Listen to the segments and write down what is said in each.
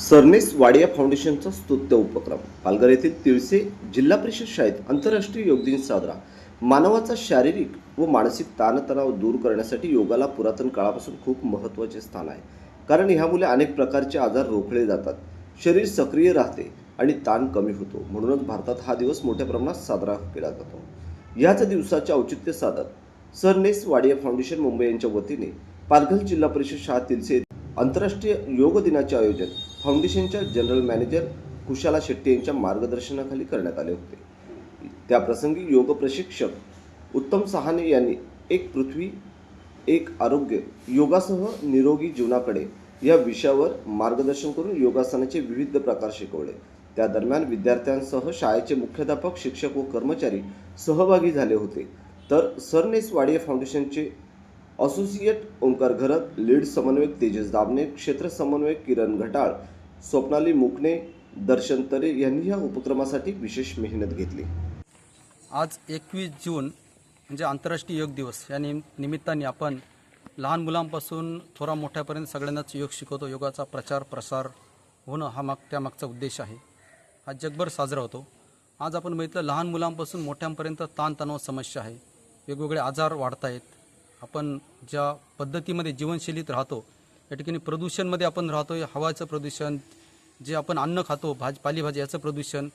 सरनेस वाडिया फाउंडेशनचा स्तुत्य उपक्रम. पालघर येथील तिळसे जिल्हा परिषद शाळेत आंतरराष्ट्रीय योग दिन साजरा. मानवाचा शारीरिक व मानसिक ताणतणाव दूर करण्यासाठी योगाला पुरातन काळापासून खूप महत्त्वाचे स्थान आहे. कारण ह्यामुळे अनेक प्रकारचे आजार रोखले जातात. शरीर सक्रिय राहते आणि ताण कमी होतो. म्हणूनच भारतात हा दिवस मोठ्या प्रमाणात साजरा केला जातो. ह्याच दिवसाचे औचित्य साधत सरनेस वाडिया फाउंडेशन मुंबई यांच्या वतीने पालघर जिल्हा परिषद शाळा तिलसे आंतरराष्ट्रीय योग दिनाचे आयोजन फाउंडेशनच्या जनरल मॅनेजर कुशाला शेट्टी यांच्या मार्गदर्शनाखाली करण्यात आले होते. त्याप्रसंगी योग प्रशिक्षक उत्तम सहाने यांनी एक पृथ्वी एक आरोग्य योगासह निरोगी जीवनाकडे या विषयावर मार्गदर्शन करून योगासनाचे विविध प्रकार शिकवले. त्या दरम्यान विद्यार्थ्यांसह शाळेचे मुख्याध्यापक शिक्षक व कर्मचारी सहभागी झाले होते. तर सरनेस वाडिया फाउंडेशनचे असोसिएट ओंकार घरत लीड समन्वयक तेजस दाबणे क्षेत्र समन्वयक किरण घटाळ स्वप्नाली मुकणे दर्शन तरे यांनी या उपक्रमासाठी विशेष मेहनत घेतली. आज एकवीस जून म्हणजे आंतरराष्ट्रीय योग दिवस. या निम निमित्ताने आपण लहान मुलांपासून थोरा मोठ्यापर्यंत सगळ्यांनाच योग शिकवतो. योगाचा प्रचार प्रसार होणं हा माग त्यामागचा उद्देश आहे. हा जगभर साजरा होतो. आज आपण बघितलं लहान मुलांपासून मोठ्यांपर्यंत ताणतणाव समस्या आहे. वेगवेगळे आजार वाढत आहेत आपण ज्या पद्धतीमध्ये जीवनशैलीत राहतो या ठिकाणी प्रदूषणमध्ये आपण राहतो हवाचं प्रदूषण जे आपण अन्न खातो भाज पालेभाजी याचं प्रदूषण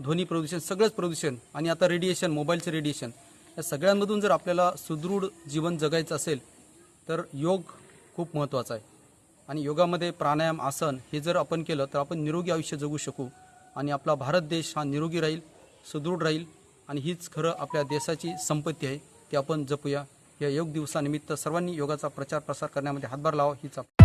ध्वनी प्रदूषण सगळंच प्रदूषण आणि आता रेडिएशन मोबाईलचं रेडिएशन या सगळ्यांमधून जर आपल्याला सुदृढ जीवन जगायचं असेल तर योग खूप महत्त्वाचा आहे. आणि योगामध्ये प्राणायाम आसन हे जर आपण केलं तर आपण निरोगी आयुष्य जगू शकू आणि आपला भारत देश हा निरोगी राहील सुदृढ राहील आणि हीच खरं आपल्या देशाची संपत्ती आहे ती आपण जपूया. या योग दिवसानिमित्त सर्वांनी योगाचा प्रचार प्रसार करण्यामध्ये हातभार लावा हीच आप